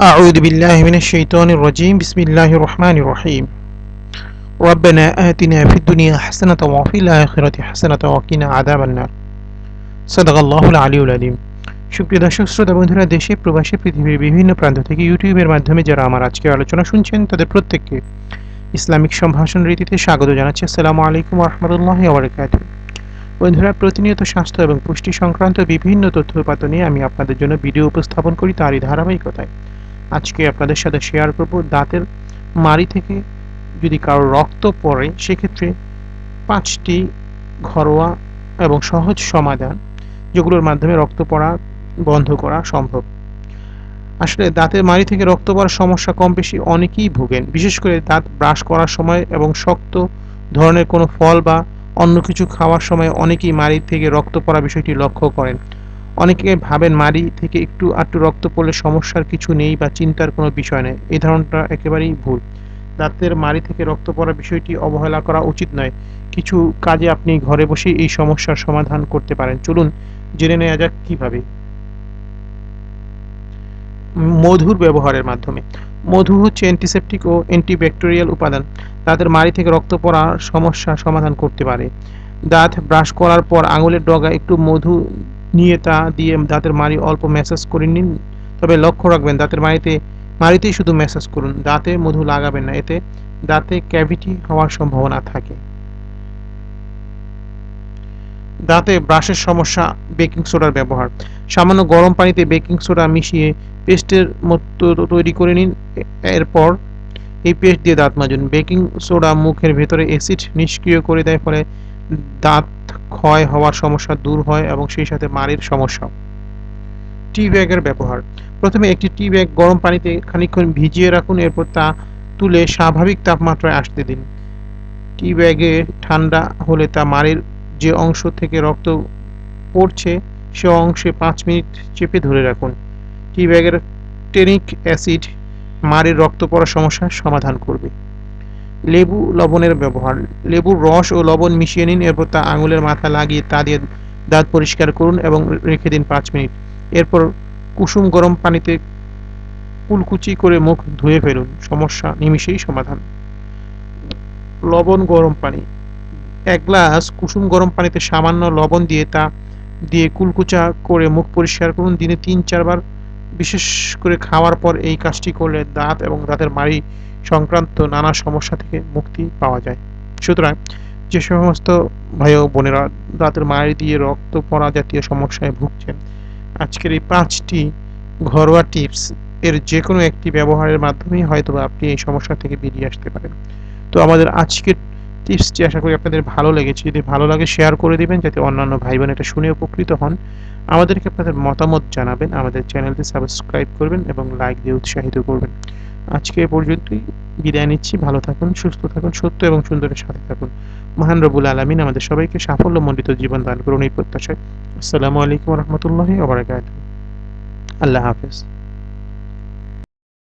أعوذ بالله من الشيطان الرجيم بسم الله الرحمن الرحيم ربنا آتنا في الدنيا حسنة وفي الآخرة حسنة وقنا عذاب النار صدق الله العلي العليم সুপ্রিয় দর্শক শ্রোতা বন্ধুরা দেশে প্রবাসী পৃথিবীর বিভিন্ন প্রান্ত থেকে ইউটিউবের মাধ্যমে যারা আমার আজকে আলোচনা শুনছেন তাদের প্রত্যেককে ইসলামিক সম্ভাষণ রীতিতে স্বাগত জানাচ্ছি আসসালামু আলাইকুম রহমতুল্লাহ আবরকাত বন্ধুরা প্রতিনিয়ত স্বাস্থ্য এবং পুষ্টি সংক্রান্ত বিভিন্ন তথ্য উপাত্ত নিয়ে আমি আপনাদের জন্য ভিডিও উপস্থাপন করি তারই ধারাবাহিকতায় আজকে আপনাদের সাথে শেয়ার করব দাঁতের মাড়ি থেকে যদি কারও রক্ত পড়ে, সেক্ষেত্রে পাঁচটি ঘরোয়া এবং সহজ সমাধান যেগুলোর মাধ্যমে রক্ত পড়া বন্ধ করা সম্ভব। আসলে দাঁতের মাড়ি থেকে রক্ত পড়ার সমস্যা কম বেশি অনেকেই ভোগেন, বিশেষ করে দাঁত ব্রাশ করার সময় এবং শক্ত ধরনের কোনো ফল বা অন্য কিছু খাওয়ার সময় অনেকেই মাড়ি থেকে রক্ত পড়া বিষয়টি লক্ষ্য করেন। অনেকে ভাবেন মাড়ি থেকে একটু আটটু রক্ত পড়লে সমস্যার কিছু নেই বা চিন্তার কোনো বিষয় নেই। এই ধারণাটা একেবারেই ভুল। দাঁতের মাড়ি থেকে রক্ত পড়া বিষয়টি অবহেলা করা উচিত নয়। কিছু কাজে আপনি ঘরে বসে এই সমস্যার সমাধান করতে পারেন। চলুন জেনে নেওয়া যাক কীভাবে। মধুর ব্যবহারের মাধ্যমে। মধু হচ্ছে অ্যান্টিসেপটিক ও অ্যান্টিব্যাকটেরিয়াল উপাদান। দাঁতের মাড়ি থেকে রক্ত পড়ার সমস্যা সমাধান করতে পারে। দাঁত ব্রাশ করার পর আঙুলের ডগা একটু মধু নিয়ে তা দিয়ে দাঁতের মাড়ি অল্প ম্যাসাজ করে নিন। তবে লক্ষ্য রাখবেন, দাঁতের মাড়িতে, মাড়িতেই শুধু ম্যাসাজ করুন। দাঁতে মধু লাগাবেন না, এতে দাঁতে ক্যাভিটি হওয়ার সম্ভাবনা থাকে। দাঁতে ব্রাশের সমস্যা বেকিং সোডার ব্যবহার। সামান্য গরম পানিতে বেকিং সোডা মিশিয়ে পেস্টের মতো তৈরি করে নিন। এরপর এই পেস্ট দিয়ে দাঁত মাজুন। বেকিং সোডা মুখের ভেতরে অ্যাসিড নিষ্ক্রিয় করে দেয়, ফলে দাঁত ক্ষয় হওয়ার সমস্যা দূর হয় এবং সেই সাথে মাড়ির সমস্যা টি ব্যাগের ব্যবহার। প্রথমে একটি টি ব্যাগ গরম পানিতে খানিকক্ষণ ভিজিয়ে রাখুন, এরপর তা তুলে স্বাভাবিক তাপমাত্রায় আসতে দিন। টি ব্যাগে ঠান্ডা হলে তা মাড়ির যে অংশ থেকে রক্ত পড়ছে, সে অংশে পাঁচ মিনিট চেপে ধরে রাখুন। টি ব্যাগের টেনিক অ্যাসিড মাড়ির রক্ত পড়ার সমস্যার সমাধান করবে। লেবু লবণের ব্যবহার। লেবুর রস ও লবণ মিশিয়ে নিন, এরপর তা আঙুলের মাথা লাগিয়ে তা দিয়ে দাঁত পরিষ্কার করুন এবং রেখে দিন পাঁচ মিনিট। এরপর কুসুম গরম পানিতে কুলকুচি করে মুখ ধুয়ে ফেলুন। সমস্যা নিমিশেই সমাধান। লবণ গরম পানি। এক গ্লাস কুসুম গরম পানিতে সামান্য লবণ দিয়ে তা দিয়ে কুলকুচা করে মুখ পরিষ্কার করুন। দিনে তিন, চারবার বিশেষ করে খাওয়ার পর এই কাজটি করলে দাঁত এবং দাঁতের মাড়ি সংক্রান্ত নানা সমস্যা থেকে মুক্তি পাওয়া যায়। সুতরাং যে সমস্ত ভাই ও বোনেরা দাঁতের মায়ের দিয়ে রক্ত পড়া জাতীয় সমস্যায় ভুগছেন, আজকের এই পাঁচটি ঘরোয়া টিপস এর যে কোনো একটি ব্যবহারের মাধ্যমেই হয়তো আপনি এই সমস্যা থেকে বেরিয়ে আসতে পারেন। তো আমাদের আজকের টিপসটি আশা করি আপনাদের ভালো লেগেছে। যদি ভালো লাগে শেয়ার করে দিবেন যাতে অন্যান্য ভাই বোন এটা শুনে উপকৃত হন। আমাদেরকে আপনাদের মতামত জানাবেন। আমাদের চ্যানেলটি সাবস্ক্রাইব করবেন এবং লাইক দিয়ে উৎসাহিত করবেন। আজকে পর্যন্তই। বিদায় নিচ্ছি। ভালো থাকুন, সুস্থ থাকুন, সত্য এবং সুন্দরের সাথে থাকুন। মহান রবুল আলমিন আমাদের সবাইকে সাফল্যমণ্ডিত জীবন দান করুন এই প্রত্যাশায়। আসসালামু আলাইকুম রহমতুল্লাহ আল্লাহ হাফেজ।